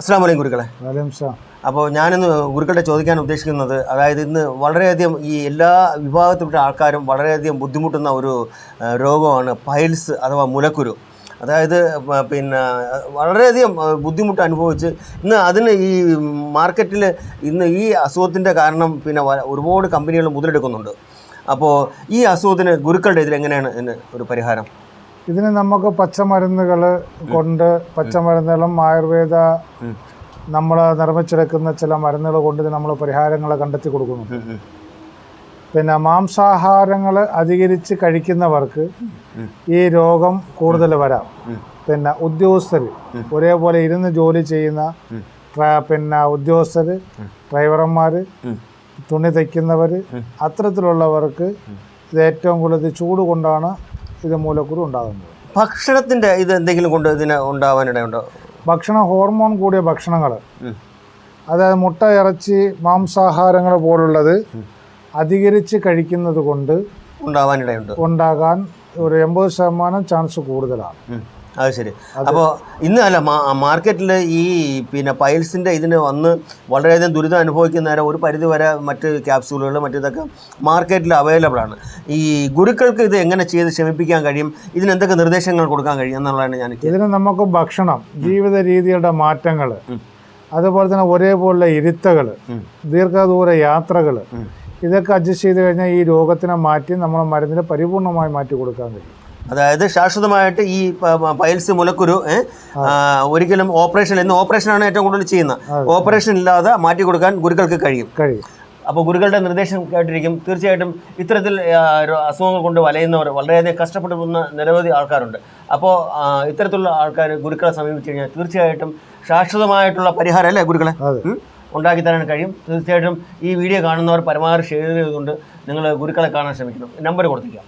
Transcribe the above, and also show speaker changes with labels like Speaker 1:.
Speaker 1: അസ്സാം വലൈക്കും ഗുരുക്കളെ. അപ്പോൾ ഞാനിന്ന് ഗുരുക്കളുടെ ചോദിക്കാൻ ഉദ്ദേശിക്കുന്നത് അതായത് ഇന്ന് വളരെയധികം ഈ എല്ലാ വിഭാഗത്തിൽപ്പെട്ട ആൾക്കാരും വളരെയധികം ബുദ്ധിമുട്ടുന്ന ഒരു രോഗമാണ് പൈൽസ് അഥവാ മുലക്കുരു. അതായത് പിന്നെ വളരെയധികം ബുദ്ധിമുട്ട് അനുഭവിച്ച് ഇന്ന് അതിന് ഈ മാർക്കറ്റിൽ ഇന്ന് ഈ അസുഖത്തിന്റെ കാരണം പിന്നെ ഒരുപാട് കമ്പനികൾ മുതലെടുക്കുന്നുണ്ട്. അപ്പോൾ ഈ അസുഖത്തിന് ഗുരുക്കളുടെ ഇതിൽ എങ്ങനെയാണ് ഇതിന് ഒരു പരിഹാരം?
Speaker 2: ഇതിന് നമുക്ക് പച്ചമരുന്നുകൾ കൊണ്ട് പച്ചമരുന്നുകളും ആയുർവേദ നമ്മൾ നിർമ്മിച്ചെടുക്കുന്ന ചില മരുന്നുകൾ കൊണ്ട് നമ്മൾ പരിഹാരങ്ങൾ കണ്ടെത്തി കൊടുക്കുന്നു. പിന്നെ മാംസാഹാരങ്ങൾ അധികരിച്ച് കഴിക്കുന്നവർക്ക് ഈ രോഗം കൂടുതൽ വരാം പിന്നെ ഉദ്യോഗസ്ഥർ ഒരേപോലെ ഇരുന്ന് ജോലി ചെയ്യുന്ന പിന്നെ ഉദ്യോഗസ്ഥർ ഡ്രൈവർമാർ തുണി തയ്ക്കുന്നവർ അത്തരത്തിലുള്ളവർക്ക് ഇത് ഏറ്റവും കൂടുതൽ ചൂട് കൊണ്ടാണ് ഇത് മൂലക്കുരു ഉണ്ടാകുന്നത്.
Speaker 1: ഭക്ഷണത്തിന്റെ ഇത് എന്തെങ്കിലും കൊണ്ട് ഇതിന് ഉണ്ടാവാനിടയുണ്ടോ
Speaker 2: ഭക്ഷണ ഹോർമോൺ കൂടിയ ഭക്ഷണങ്ങൾ. അതായത് മുട്ട ഇറച്ചി മാംസാഹാരങ്ങൾ പോലുള്ളത് അധികരിച്ച് കഴിക്കുന്നത് കൊണ്ട്
Speaker 1: ഉണ്ടാവാനിടയുണ്ട്
Speaker 2: ഉണ്ടാകാൻ ഒരു എൺപത് ശതമാനം ചാൻസ് കൂടുതലാണ്.
Speaker 1: അത് ശരി. അപ്പോൾ ഇന്ന് അല്ല മാർക്കറ്റിൽ ഈ പിന്നെ പൈൽസിന്റെ ഇതിന് വന്ന് വളരെയധികം ദുരിതം അനുഭവിക്കുന്നവരെ ഒരു പരിധി വരെ മറ്റ് ക്യാപ്സ്യൂളുകൾ മറ്റേതൊക്കെ മാർക്കറ്റിൽ അവൈലബിൾ ആണ്. ഈ ഗുരുക്കൾക്ക് ഇത് എങ്ങനെ ചെയ്ത് ശമിപ്പിക്കാൻ കഴിയും? ഇതിന് എന്തൊക്കെ നിർദ്ദേശങ്ങൾ കൊടുക്കാൻ കഴിയും എന്നുള്ളതാണ് ഞാൻ
Speaker 2: ഇതിന് നമുക്ക് ഭക്ഷണം ജീവിത രീതിയുടെ മാറ്റങ്ങൾ അതുപോലെ തന്നെ ഒരേപോലുള്ള ഇരുത്തകൾ ദീർഘദൂര യാത്രകൾ ഇതൊക്കെ അഡ്ജസ്റ്റ് ചെയ്ത് കഴിഞ്ഞാൽ ഈ രോഗത്തിനെ മാറ്റി നമ്മൾ മരുന്നിനെ പരിപൂർണമായി മാറ്റി കൊടുക്കാൻ കഴിയും.
Speaker 1: അതായത് ശാശ്വതമായിട്ട് ഈ പൈൽസ് മുലക്കുരു ഒരിക്കലും ഓപ്പറേഷൻ എന്ന് ഓപ്പറേഷനാണ് ഏറ്റവും കൂടുതൽ ചെയ്യുന്നത്. ഓപ്പറേഷൻ ഇല്ലാതെ മാറ്റി കൊടുക്കാൻ ഗുരുക്കൾക്ക് കഴിയും.
Speaker 2: കഴിയും.
Speaker 1: അപ്പോൾ ഗുരുക്കളുടെ നിർദ്ദേശം കേട്ടിരിക്കും. തീർച്ചയായിട്ടും ഇത്തരത്തിൽ അസുഖങ്ങൾ കൊണ്ട് വലയുന്നവർ വളരെയധികം കഷ്ടപ്പെടുന്ന നിരവധി ആൾക്കാരുണ്ട്. അപ്പോൾ ഇത്തരത്തിലുള്ള ആൾക്കാർ ഗുരുക്കളെ സമീപിച്ചു കഴിഞ്ഞാൽ തീർച്ചയായിട്ടും ശാശ്വതമായിട്ടുള്ള പരിഹാരം അല്ലേ ഗുരുക്കളെ. ഉണ്ടാക്കി തരാൻ കഴിയും. തീർച്ചയായിട്ടും ഈ വീഡിയോ കാണുന്നവർ പരമാവധി ഷെയർ ചെയ്തുകൊണ്ട് നിങ്ങൾ ഗുരുക്കളെ കാണാൻ ശ്രമിക്കണം. നമ്പർ കൊടുത്തിരിക്കാം.